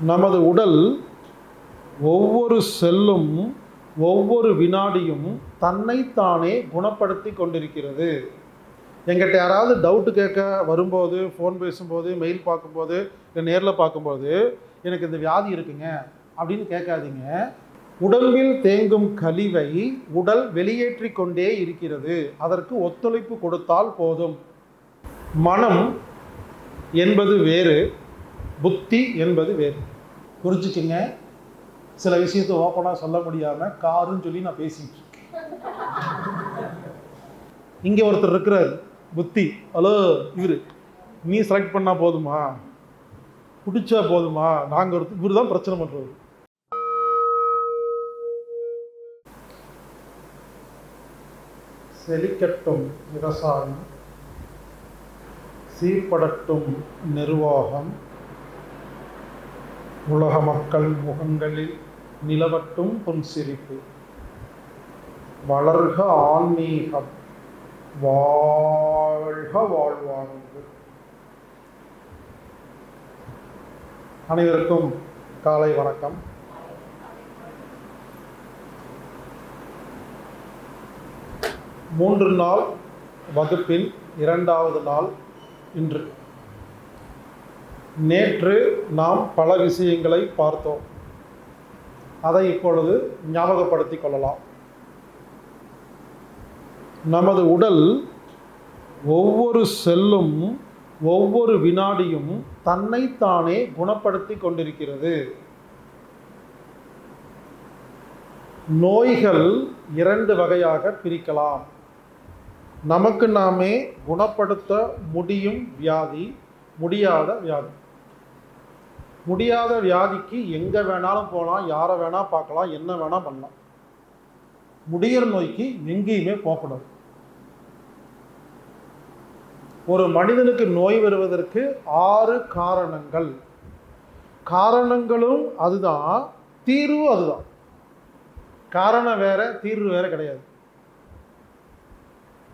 நமது உடல் ஒவ்வொரு செல்லும் ஒவ்வொரு வினாடியும் தன்னைத்தானே குணப்படுத்தி கொண்டிருக்கிறது. எங்கிட்ட யாராவது டவுட்டு கேட்க வரும்போது ஃபோன் பேசும்போது மெயில் பார்க்கும்போது இல்லை நேரில் பார்க்கும்போது எனக்கு இந்த வியாதி இருக்குங்க அப்படின்னு கேட்காதீங்க. உடம்பில் தேங்கும் கழிவை உடல் வெளியேற்றி கொண்டே இருக்கிறது. அதற்கு ஒத்துழைப்பு கொடுத்தால் போதும். மனம் என்பது வேறு புத்தி என்பது வேறு. புரிஞ்சுக்குங்க. சில விஷயத்தை ஓப்பனாக சொல்ல முடியாமல் காருன்னு சொல்லி நான் பேசிட்டு இருக்கேன். இங்கே ஒருத்தர் இருக்கிறார். புத்தி. ஹலோ இவர். நீ செலக்ட் பண்ணால் போதுமா? பிடிச்சா போதுமா? நாங்கள் ஒருத்தர் இவர் தான் பிரச்சனை பண்ணுறது செழிக்கட்டும் விவசாயம் சீர்படட்டும் நிர்வாகம். உலக மக்கள் முகங்களில் நிலவட்டும் புன்சிரிப்பு வளர்க ஆன்மீகம் வாழ்க வாழ்வாழ்வு அனைவருக்கும் காலை வணக்கம். மூன்று நாள் வகுப்பின் இரண்டாவது நாள் இன்று. நேற்று நாம் பல விஷயங்களை பார்த்தோம். அதை இப்பொழுது ஞாபகப்படுத்திக் கொள்ளலாம். நமது உடல் ஒவ்வொரு செல்லும் ஒவ்வொரு வினாடியும் தன்னைத்தானே குணப்படுத்தி கொண்டிருக்கிறது. நோய்கள் இரண்டு வகையாக பிரிக்கலாம். நமக்கு நாமே குணப்படுத்த முடியும் வியாதி முடியாத வியாதி. முடியாத வியாதிக்கு எங்கே வேணாலும் போகலாம் யாரை வேணால் பார்க்கலாம் என்ன வேணால் பண்ணலாம். முடியிற நோய்க்கு எங்கேயுமே போகக்கூடாது ஒரு மனிதனுக்கு நோய் வருவதற்கு ஆறு காரணங்கள். காரணங்களும் அதுதான் தீர்வு அதுதான். காரணம் வேற தீர்வு வேற கிடையாது.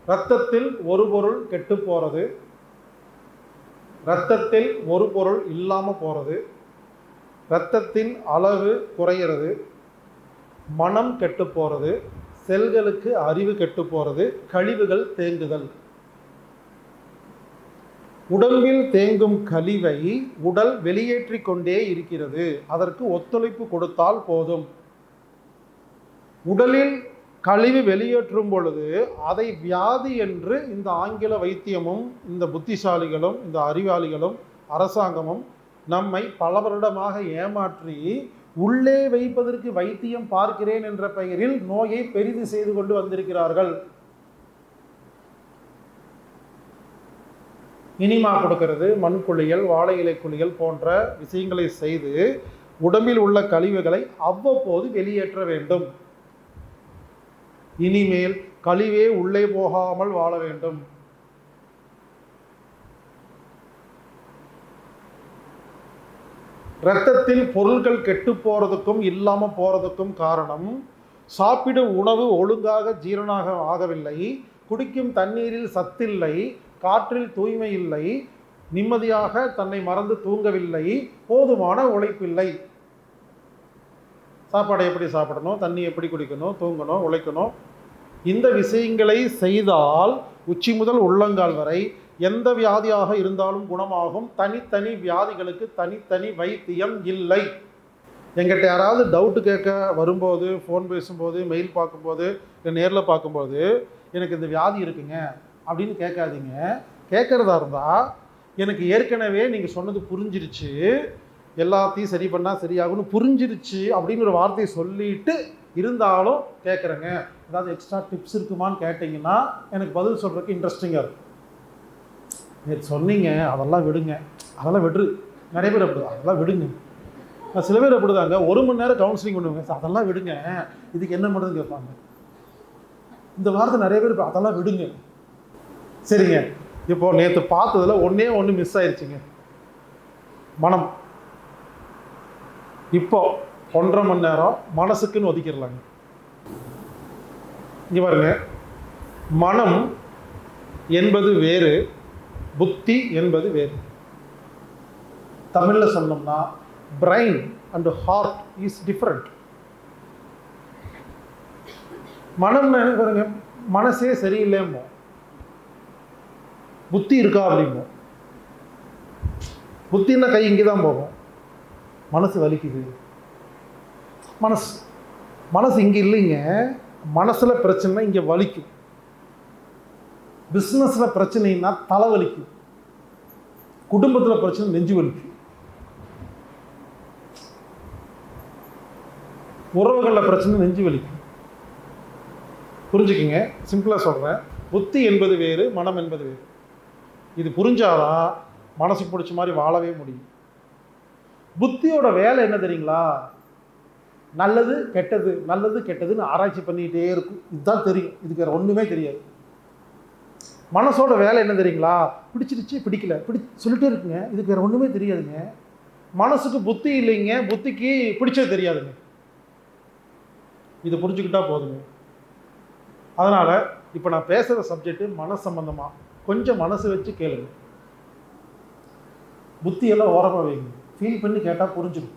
இரத்தத்தில் ஒரு பொருள் கெட்டு போகிறது இரத்தத்தில் ஒரு பொருள் இல்லாமல் போகிறது இரத்தத்தின் அளவு குறையிறது மனம் கெட்டு போகிறது செல்களுக்கு அறிவு கெட்டு போகிறது கழிவுகள் தேங்குதல். உடம்பில் தேங்கும் கழிவை உடல் வெளியேற்றி கொண்டே இருக்கிறது. அதற்கு ஒத்துழைப்பு கொடுத்தால் போதும். உடலில் கழிவு வெளியேற்றும் பொழுது அதை வியாதி என்று இந்த ஆங்கில வைத்தியமும் இந்த புத்திசாலிகளும் இந்த அறிவாளிகளும் அரசாங்கமும் நம்மை பல வருடமாக ஏமாற்றி உள்ளே வைப்பதற்கு வைத்தியம் பார்க்கிறேன் என்ற பெயரில் நோயை பெரிது செய்து கொண்டு வந்திருக்கிறார்கள். இனிமா கொடுக்கிறது மண் குளியல் வாழை இலை குளியல் போன்ற விஷயங்களை செய்து உடம்பில் உள்ள கழிவுகளை அவ்வப்போது வெளியேற்ற வேண்டும். இனிமேல் கழிவே உள்ளே போகாமல் வாழ வேண்டும். ரத்தத்தில் பொருட்கள் கெட்டு போகிறதுக்கும் இல்லாமல் போகிறதுக்கும் காரணம் சாப்பிடும் உணவு ஒழுங்காக ஜீரணாக ஆகவில்லை குடிக்கும் தண்ணீரில் சத்தில்லை காற்றில் தூய்மை இல்லை நிம்மதியாக தன்னை மறந்து தூங்கவில்லை போதுமான உழைப்பில்லை. சாப்பாடை எப்படி சாப்பிடணும் தண்ணி எப்படி குடிக்கணும் தூங்கணும் உழைக்கணும்? இந்த விஷயங்களை செய்தால் உச்சி முதல் உள்ளங்கால் வரை எந்த வியாதியாக இருந்தாலும் குணமாகும். தனித்தனி வியாதிகளுக்கு தனித்தனி வைத்தியம் இல்லை. எங்கிட்ட யாராவது டவுட்டு கேட்க வரும்போது ஃபோன் பேசும்போது மெயில் பார்க்கும்போது நேரில் பார்க்கும்போது எனக்கு இந்த வியாதி இருக்குங்க அப்படின்னு கேட்காதீங்க. கேட்குறதா இருந்தால் எனக்கு ஏற்கனவே நீங்கள் சொன்னது புரிஞ்சிருச்சு. எல்லாத்தையும் சரி பண்ணால் சரியாகும்னு புரிஞ்சிருச்சு அப்படின்னு ஒரு வார்த்தையை சொல்லிட்டு இருந்தாலும் கேட்குறேங்க. ஏதாவது எக்ஸ்ட்ரா டிப்ஸ் இருக்குமான்னு கேட்டிங்கன்னா எனக்கு பதில் சொல்கிறதுக்கு இன்ட்ரெஸ்டிங்காக இருக்கும். நேற்று சொன்னீங்க அதெல்லாம் விடுங்க. அதெல்லாம் விடு நிறைய பேர் அப்படிதான். அதெல்லாம் விடுங்க. நான் சில பேர் அப்படிதாங்க ஒரு மணி நேரம் கவுன்சிலிங் பண்ணுவாங்க "சார், அதெல்லாம் விடுங்க. இதுக்கு என்ன பண்ணுறது கேட்பாங்க. இந்த வாரத்தை நிறைய பேர் அதெல்லாம் விடுங்க. சரிங்க. இப்போ நேற்று பார்த்ததில் ஒன்றே ஒன்று மிஸ் ஆயிருச்சுங்க. மனம். இப்போ ஒன்றரை மணி நேரம் மனசுக்குன்னு ஒதுக்கிடலாங்க. இங்கே பாருங்க. மனம் என்பது வேறு புத்தி என்பது வேறு. தமிழில் சொன்னோம்னா brain and heart is different மனம் என்ன பாருங்க மனசே சரியில்லைமோ புத்தி இருக்கா அப்படிமோ. புத்தின்னா கை இங்கே தான் போகும். மனசு வலிக்குது. மனசு மனசு இங்கே இல்லைங்க மனசில் பிரச்சனை இங்கே வலிக்கும். பிஸ்னஸில் பிரச்சனைன்னா தலைவலிக்கும். குடும்பத்தில் பிரச்சனை நெஞ்சு வலிக்கும். உறவுகளில் பிரச்சனை நெஞ்சு வலிக்கும். புரிஞ்சுக்கிங்க? சிம்பிளாக சொல்கிறேன் புத்தி என்பது வேறு மனம் என்பது வேறு. இது புரிஞ்சாதான் மனசுக்கு பிடிச்ச மாதிரி வாழவே முடியும். புத்தியோட வேலை என்ன தெரியுங்களா? நல்லது கெட்டது நல்லது கெட்டதுன்னு ஆராய்ச்சி பண்ணிக்கிட்டே இருக்கும். இதுதான் தெரியும். இதுக்கு வேறு ஒன்றுமே தெரியாது. மனசோட வேலை என்ன தெரியுங்களா? பிடிச்சிருச்சு பிடிக்கல. பிடி சொல்லிட்டே இருக்குங்க. இதுக்கு வேறு ஒன்றுமே தெரியாதுங்க. மனசுக்கு புத்தி இல்லைங்க. புத்திக்கு பிடிச்சது தெரியாதுங்க. இது புரிஞ்சுக்கிட்டா போதுங்க. அதனால் இப்போ நான் பேசுகிற சப்ஜெக்ட்டு மன சம்பந்தமாக கொஞ்சம் மனசு வச்சு கேளுங்க. புத்தியெல்லாம் ஓரமாக வைங்க. ஃபீல் பண்ணி கேட்டால் புரிஞ்சிடும்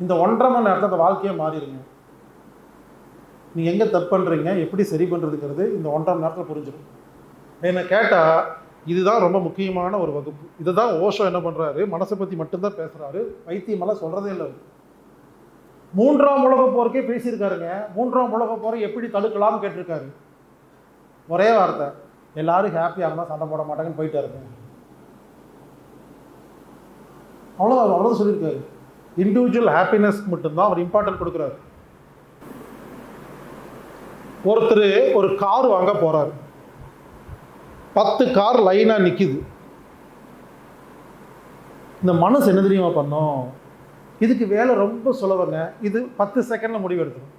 இந்த ஒன்றரை மணி நேரத்தில் அந்த வாழ்க்கையே மாறிடுங்க. நீங்கள் எங்கே தப்பு பண்ணுறீங்க எப்படி சரி பண்ணுறதுங்கிறது இந்த ஒன்றரை மணி நேரத்தில் புரிஞ்சிடும் என்னை கேட்டால் இதுதான் ரொம்ப முக்கியமான ஒரு வகுப்பு. இதை தான் ஓஷோ என்ன பண்ணுறாரு மனசை பற்றி மட்டும்தான் பேசுகிறாரு வைத்தியமெல்லாம் சொல்கிறதே இல்லை மூன்றாம் உலக போருக்கே பேசியிருக்காருங்க. மூன்றாம் உலக போரை எப்படி தடுக்கலாம்னு கேட்டிருக்காரு. ஒரே வார்த்தை எல்லாரும் ஹாப்பியாக இருந்தால் சண்டை போட மாட்டாங்கன்னு போயிட்டாருங்க. அவ்வளோ அவ்வளோதான் சொல்லியிருக்காரு. இண்டிவிஜுவல் ஹாப்பினஸ் மட்டும்தான் அவர் இம்பார்ட்டன்ட் கொடுக்குறாரு. ஒருத்தர் ஒரு கார் வாங்க போகிறாரு பத்து கார் லைனாக நிற்கிது இந்த மனசு என்ன தெரியுமா பண்ணோம்? இதுக்கு வேலை ரொம்ப சுலபங்க. இது பத்து செகண்டில் முடிவு எடுத்துடும்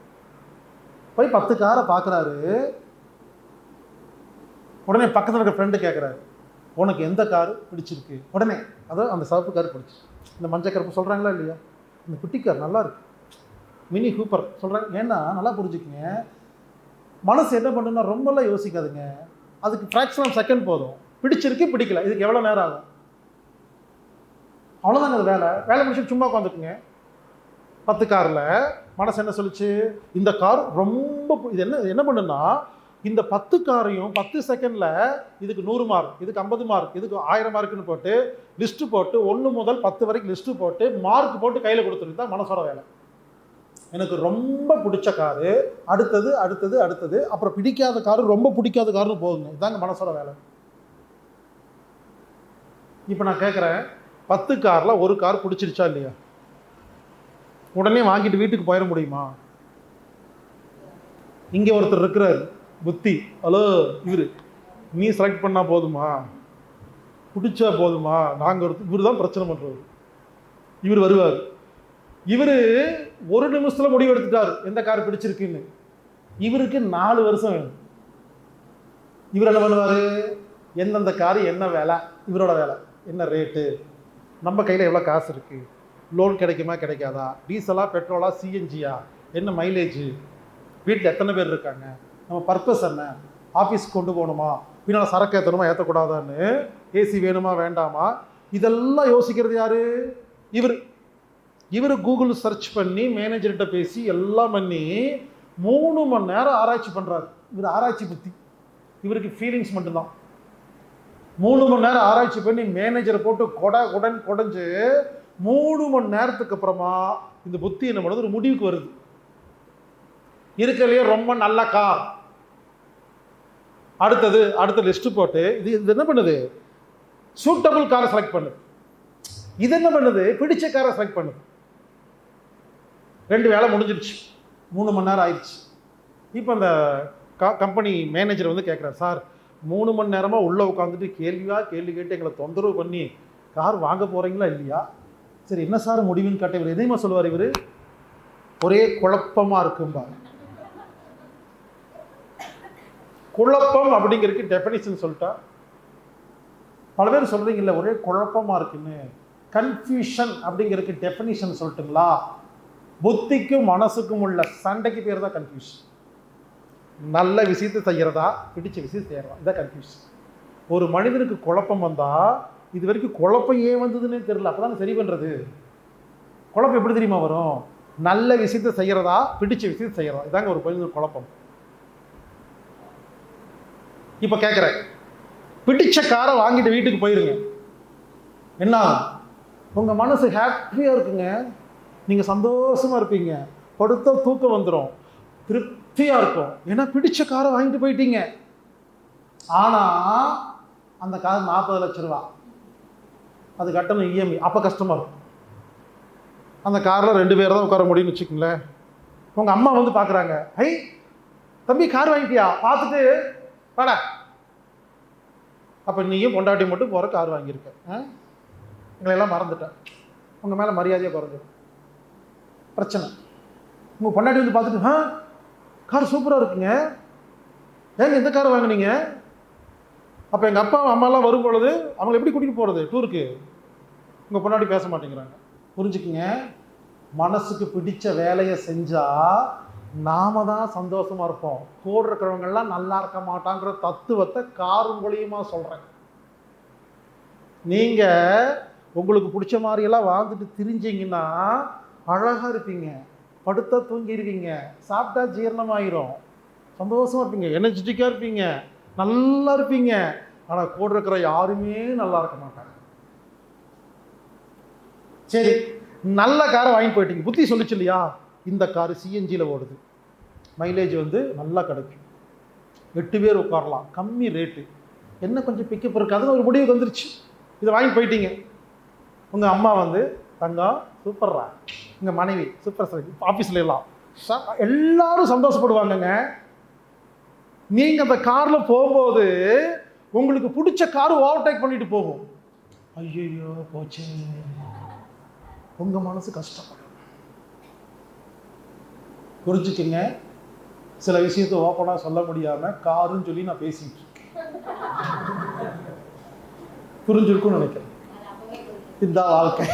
போய் பத்து காரை பார்க்குறாரு உடனே பக்கத்தில் இருக்க ஃப்ரெண்டு கேட்குறாரு உனக்கு எந்த கார் பிடிச்சிருக்கு? உடனே அதான் அந்த சவப்பு கார் பிடிச்சி இந்த மஞ்சள் கருப்பு சொல்கிறாங்களா இல்லையா? இந்த குட்டி கார் நல்லா இருக்கு. மினி ஹூப்பர் சொல்கிறாங்க ஏன்னா நல்லா புரிஞ்சுக்கங்க. மனசு என்ன பண்ணுன்னா ரொம்பலாம் யோசிக்காதுங்க. அதுக்கு ஃப்ராக்ஷன் ஆஃப் செகண்ட் போதும். பிடிச்சிருக்கு பிடிக்கல. இதுக்கு எவ்வளோ நேரம் ஆகும்? அவ்வளோதாங்க அது வேலை. வேலை முடிச்சுட்டு சும்மா உட்காந்துக்குங்க. பத்து காரில் மனசு என்ன சொல்லிச்சு? இந்த கார் ரொம்ப இது என்ன என்ன பண்ணுன்னா இந்த பத்து காரையும் பத்து செகண்டில் இதுக்கு நூறு மார்க் இதுக்கு ஐம்பது மார்க் இதுக்கு ஆயிரம் மார்க்குன்னு போட்டு லிஸ்ட்டு போட்டு ஒன்று முதல் பத்து வரைக்கும் லிஸ்ட்டு போட்டு மார்க் போட்டு கையில் கொடுத்துருக்கு தான் மனசோட வேலை. எனக்கு ரொம்ப பிடிச்ச காரு. அடுத்தது அடுத்தது அடுத்தது. அப்புறம் பிடிக்காத காரு ரொம்ப பிடிக்காத காருன்னு போகுங்க. இதாங்க மனசோட வேலை. இப்போ நான் கேட்குறேன் பத்து காரில் ஒரு கார் பிடிச்சிருச்சா இல்லையா? உடனே வாங்கிட்டு வீட்டுக்கு போயிட முடியுமா? இங்கே ஒருத்தர் இருக்கிறார். புத்தி. ஹலோ இவர். நீ செலக்ட் பண்ணால் போதுமா? பிடிச்சா போதுமா? நாங்கள் ஒரு இவர் தான் பிரச்சனை பண்ணுறது இவர் வருவார். இவர் ஒரு நிமிஷத்தில் முடிவு எடுத்துட்டார். எந்த கார் பிடிச்சிருக்குன்னு. இவருக்கு நாலு வருஷம் வேணும். இவர் என்ன பண்ணுவார்? எந்தெந்த கார் என்ன வேலை? இவரோட வேலை. என்ன ரேட்டு நம்ம கையில் எவ்வளோ காசு இருக்குது லோன் கிடைக்குமா கிடைக்காதா? டீசலா பெட்ரோலா சிஎன்ஜியா என்ன மைலேஜ் வீட்டில் எத்தனை பேர் இருக்காங்க? நம்ம பர்பஸ் என்ன? ஆஃபீஸ்க்கு கொண்டு போகணுமா? பின்னால் சரக்கு ஏற்றணுமா ஏற்றக்கூடாதான்னு ஏசி வேணுமா வேண்டாமா? இதெல்லாம் யோசிக்கிறது யார்? இவர் இவர் கூகுள் சர்ச் பண்ணி மேனேஜர்கிட்ட பேசி எல்லாம் பண்ணி மூணு மணி நேரம் ஆராய்ச்சி பண்ணுறாரு இவர் ஆராய்ச்சி புத்தி. இவருக்கு ஃபீலிங்ஸ் மட்டும்தான். மூணு மணி நேரம் ஆராய்ச்சி பண்ணி மேனேஜரை போட்டு கொடை உடன் கொடைஞ்சு மூணு மணி நேரத்துக்கு அப்புறமா இந்த புத்தி என்ன பண்ணுது? ஒரு முடிவுக்கு வருது. இருக்கிறதுலையே ரொம்ப நல்ல கார் அடுத்தது அடுத்த லிஸ்ட்டு போட்டு இது இது என்ன பண்ணுது? சூட்டபிள் காரை செலக்ட் பண்ணுது. இது என்ன பண்ணுது? பிடிச்ச காரை செலக்ட் பண்ணுது. ரெண்டு வேலை முடிஞ்சிருச்சு. மூணு மணி நேரம் ஆயிடுச்சு. இப்போ அந்த க கம்பெனி மேனேஜர் வந்து கேட்குறாரு சார் மூணு மணி நேரமாக உள்ளே உட்காந்துட்டு கேள்வியாக கேள்வி கேட்டு எங்களை தொந்தரவு பண்ணி கார் வாங்க போகிறீங்களா இல்லையா? சரி என்ன சார் முடிவுன்னு கேட்ட இவர் எதையுமா சொல்லுவார் இவர்? ஒரே குழப்பமாக இருக்கும்பார் குழப்பம் அப்படிங்கிறதுக்கு டெஃபனிஷன் சொல்லிட்டா பல பேர் சொல்கிறீங்கல்ல ஒரே குழப்பமாக இருக்குன்னு. கன்ஃபியூஷன் அப்படிங்கிறதுக்கு டெஃபனிஷன் சொல்லட்டுங்களா? புத்திக்கும் மனசுக்கும் உள்ள சண்டைக்கு பேர் தான் கன்ஃபியூஷன் நல்ல விஷயத்தை செய்கிறதா பிடிச்ச விஷயத்தை செய்கிறதா இதான் கன்ஃபியூஷன் ஒரு மனிதனுக்கு குழப்பம் வந்தால் இது வரைக்கும் குழப்பம் ஏன் வந்ததுன்னு தெரியல அப்போ சரி பண்ணுறது குழப்பம் எப்படி தெரியுமா வரும்? நல்ல விஷயத்தை செய்கிறதா பிடிச்ச விஷயத்தை செய்கிறதா இதாங்க ஒரு கொஞ்சம் குழப்பம். இப்போ கேட்குறேன் பிடிச்ச காரை வாங்கிட்டு வீட்டுக்கு போயிருங்க. என்ன உங்கள் மனசு ஹாப்பியாக இருக்குங்க. நீங்கள் சந்தோஷமாக இருப்பீங்க. படுத்தா தூக்கம் வந்துடும் திருப்தியாக இருக்கும். ஏன்னா பிடிச்ச காரை வாங்கிட்டு போயிட்டீங்க. ஆனால் அந்த கார் நாற்பது லட்ச ரூபா. அது கட்டணம் இஎம்ஐ அப்போ கஷ்டமாக இருக்கும். அந்த காரில் ரெண்டு பேர் தான் உட்கார முடியும்னு வச்சுக்கோங்களேன். உங்கள் அம்மா வந்து பார்க்குறாங்க ஐ தம்பி கார் வாங்கிட்டியா? பார்த்துட்டு வாடா. அப்போ நீயும் பொண்டாட்டி மட்டும் போகிற கார் வாங்கியிருக்க. ஆ? எங்களையெல்லாம் மறந்துட்டேன். உங்கள் மேலே மரியாதையாக குறைஞ்சிடும் பிரச்சனை. உங்கள் பொண்டாட்டி வந்து பார்த்துட்டு ஆ கார் சூப்பராக இருக்குங்க. ஏங்க எந்த கார் வாங்கினீங்க? அப்போ எங்கள் அப்பா அம்மாலாம் வரும் பொழுது அவங்களை எப்படி கூட்டிகிட்டு போகிறது டூருக்கு உங்கள் பொண்டாட்டி பேச மாட்டேங்கிறாங்க. புரிஞ்சுக்குங்க. மனசுக்கு பிடிச்ச வேலையை செஞ்சால் நாம தான் சந்தோஷமாக இருப்போம். கூட இருக்கிறவங்கெல்லாம் நல்லா இருக்க மாட்டாங்கிற தத்துவத்தை காரும் மூலியமாக சொல்கிறேன் நீங்கள் உங்களுக்கு பிடிச்ச மாதிரியெல்லாம் வாழ்ந்துட்டு திரிஞ்சிங்கன்னா அழகாக இருப்பீங்க. படுத்தா தூங்கிடுவீங்க சாப்பிட்டா ஜீரணமாயிரும். சந்தோஷமா இருப்பீங்க. எனர்ஜெட்டிக்காக இருப்பீங்க. நல்லா இருப்பீங்க. ஆனால் கூட இருக்கிற யாருமே நல்லா இருக்க மாட்டாங்க. சரி நல்ல காரை வாங்கி போயிட்டீங்க. புத்தி சொல்லிச்சு இல்லையா? இந்த காரு சிஎன்ஜியில் ஓடுது. மைலேஜ் வந்து நல்லா கிடைக்கும். எட்டு பேர் உட்காரலாம். கம்மி ரேட்டு என்ன கொஞ்சம் பிக்கப் இருக்காதுன்னு ஒரு முடிவுக்கு வந்துருச்சு. இதை வாங்கி போயிட்டீங்க. உங்கள் அம்மா வந்து தங்கம் சூப்பர்ரா எங்கள் மனைவி சூப்பர் சார் ஆஃபீஸில் எல்லாம். எல்லாரும் சந்தோஷப்படுவாங்கங்க. நீங்கள் அந்த காரில் போகும்போது உங்களுக்கு பிடிச்ச கார் ஓவர்டேக் பண்ணிட்டு போகும். ஐயோ போச்சே. உங்கள் மனசு கஷ்டப்படும். புரிஞ்சுக்கிங்க சில விஷயத்தை ஓப்பனாக சொல்ல முடியாமல் காருன்னு சொல்லி நான் பேசிட்டு இருக்கேன். புரிஞ்சிருக்கும்னு நினைக்கிறேன். இந்த வாழ்க்கை.